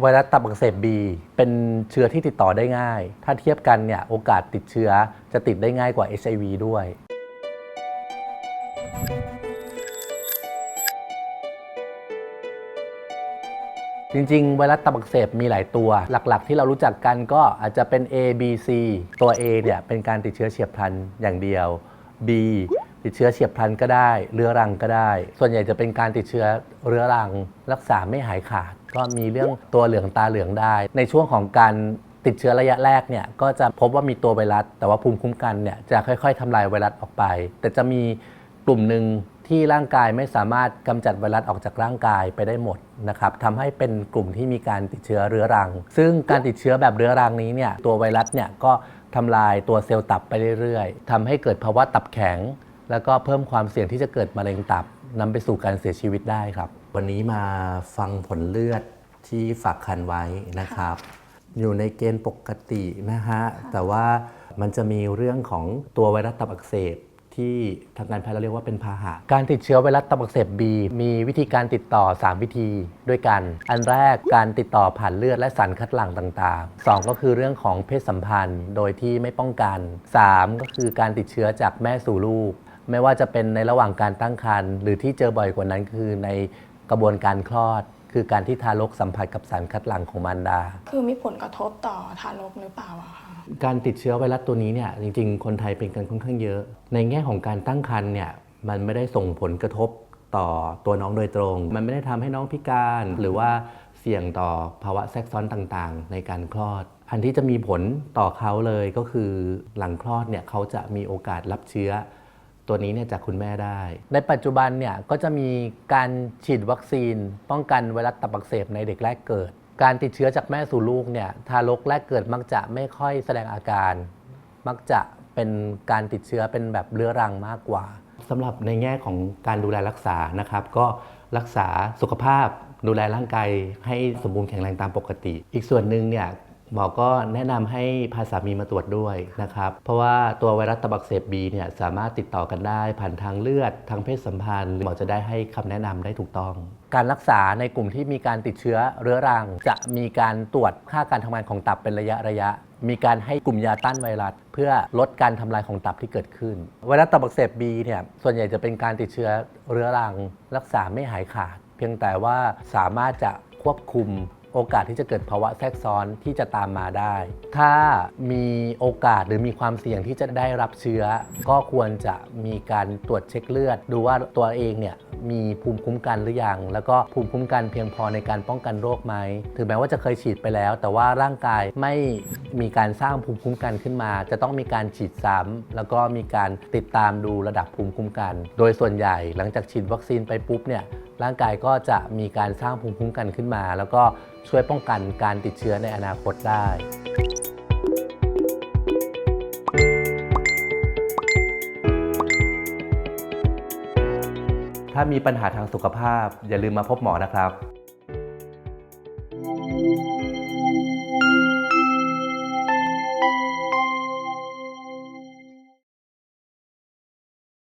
ไวรัสตับอักเสบ B เป็นเชื้อที่ติดต่อได้ง่าย ถ้าเทียบกันเนี่ยโอกาสติดเชื้อจะติดได้ง่ายกว่า HIV ด้วย จริงๆ ไวรัสตับอักเสบมีหลายตัว หลักๆ ที่เรารู้จักกันก็อาจจะเป็น A B C ตัว A เนี่ยเป็นการติดเชื้อเฉียบพลันอย่างเดียว B ติดเชื้อเฉียบพลันก็ได้ เรื้อรังก็ได้ ส่วนใหญ่จะเป็นการติดเชื้อเรื้อรัง รักษาไม่หายขาด ก็มีเรื่องตัวเหลืองตาเหลืองได้ ในช่วงของการติดเชื้อระยะแรกเนี่ยก็จะพบว่ามีตัวไวรัส แต่ว่าภูมิคุ้มกันเนี่ยจะค่อยๆทำลายไวรัสออกไป แต่จะมีกลุ่มหนึ่งที่ร่างกายไม่สามารถกำจัดไวรัสออกจากร่างกายไปได้หมดนะครับทำให้เป็นกลุ่มที่มีการติดเชื้อเรื้อรัง ซึ่งการติดเชื้อแบบเรื้อรังนี้เนี่ยตัวไวรัสเนี่ยก็ทำลายตัวเซลล์ตับไปเรื่อยๆทำให้เกิดภาวะตับแข็ง แล้วก็เพิ่มความเสี่ยงที่จะเกิดมะเร็งตับนำไปสู่การเสียชีวิตได้ครับ วันนี้มาฟังผลเลือดที่ฝากคันไว้นะครับ อยู่ในเกณฑ์ปกตินะฮะ แต่ว่ามันจะมีเรื่องของตัวไวรัสตับอักเสบที่ทางการแพทย์เราเรียกว่าเป็นพาหะ การติดเชื้อไวรัสตับอักเสบ B มีวิธีการติดต่อ 3 วิธีด้วยกัน อันแรกการติดต่อผ่านเลือดและสารคัดหลั่งต่างๆ 2 ก็คือเรื่องของเพศสัมพันธ์โดยที่ไม่ป้องกัน 3 ก็คือการติดเชื้อจากแม่สู่ลูก ไม่ว่าจะเป็นในระหว่างการตั้งครรภ์หรือที่เจอบ่อยกว่านั้นคือในกระบวนการคลอด คือการที่ทารกสัมผัสกับสารคัดหลั่งของมารดา คือมีผลกระทบต่อทารกหรือเปล่าอะคะ การติดเชื้อไวรัสตัวนี้เนี่ยจริงๆ คนไทยเป็นกันค่อนข้างเยอะ ในแง่ของการตั้งครรภ์เนี่ยมันไม่ได้ส่งผลกระทบต่อตัวน้องโดยตรง มันไม่ได้ทำให้น้องพิการหรือว่าเสี่ยงต่อภาวะแทรกซ้อนต่างๆ ในการคลอด อันที่จะมีผลต่อเขาเลยก็คือหลังคลอดเนี่ยเขาจะมีโอกาสรับเชื้อ ตัวนี้เนี่ยจากคุณแม่ได้ ในปัจจุบันเนี่ยก็จะมีการฉีดวัคซีน ป้องกันไวรัสตับอักเสบในเด็กแรกเกิด การติดเชื้อจากแม่สู่ลูกเนี่ยทารกแรกเกิดมักจะไม่ค่อยแสดงอาการ มักจะเป็นการติดเชื้อเป็นแบบเรื้อรังมากกว่าสำหรับในแง่ของการดูแลรักษานะครับ ก็รักษาสุขภาพดูแลร่างกายให้สมบูรณ์แข็งแรงตามปกติ อีกส่วนหนึ่งเนี่ย หมอก็แนะนำให้พาสามีมาตรวจด้วยนะครับ เพราะว่าตัวไวรัสตับอักเสบบีเนี่ยสามารถติดต่อกันได้ผ่านทางเลือดทางเพศสัมพันธ์หมอจะได้ให้คำแนะนำได้ถูกต้อง การรักษาในกลุ่มที่มีการติดเชื้อเรื้อรัง จะมีการตรวจค่าการทำงานของตับเป็นระยะระยะ มีการให้กลุ่มยาต้านไวรัส เพื่อลดการทำลายของตับที่เกิดขึ้น ไวรัสตับอักเสบบีเนี่ยส่วนใหญ่จะเป็นการติดเชื้อเรื้อรัง รักษาไม่หายขาด เพียงแต่ว่าสามารถจะควบคุม โอกาสที่จะเกิดภาวะแทรกซ้อนที่จะตามมาได้ ถ้ามีโอกาสหรือมีความเสี่ยงที่จะได้รับเชื้อ ก็ควรจะมีการตรวจเช็คเลือด ดูว่าตัวเองเนี่ยมีภูมิคุ้มกันหรือยัง แล้วก็ภูมิคุ้มกันเพียงพอในการป้องกันโรคไหม ถึงแม้ว่าจะเคยฉีดไปแล้ว แต่ว่าร่างกายไม่มีการสร้างภูมิคุ้มกันขึ้นมา จะต้องมีการฉีดซ้ำแล้วก็มีการติดตามดูระดับภูมิคุ้มกัน โดยส่วนใหญ่หลังจากฉีดวัคซีนไปปุ๊บเนี่ย ร่างกายก็จะมีการสร้างภูมิคุ้มกันขึ้นมา แล้วก็ช่วยป้องกันการติดเชื้อในอนาคตได้ถ้ามีปัญหาทางสุขภาพอย่าลืมมาพบหมอนะครับ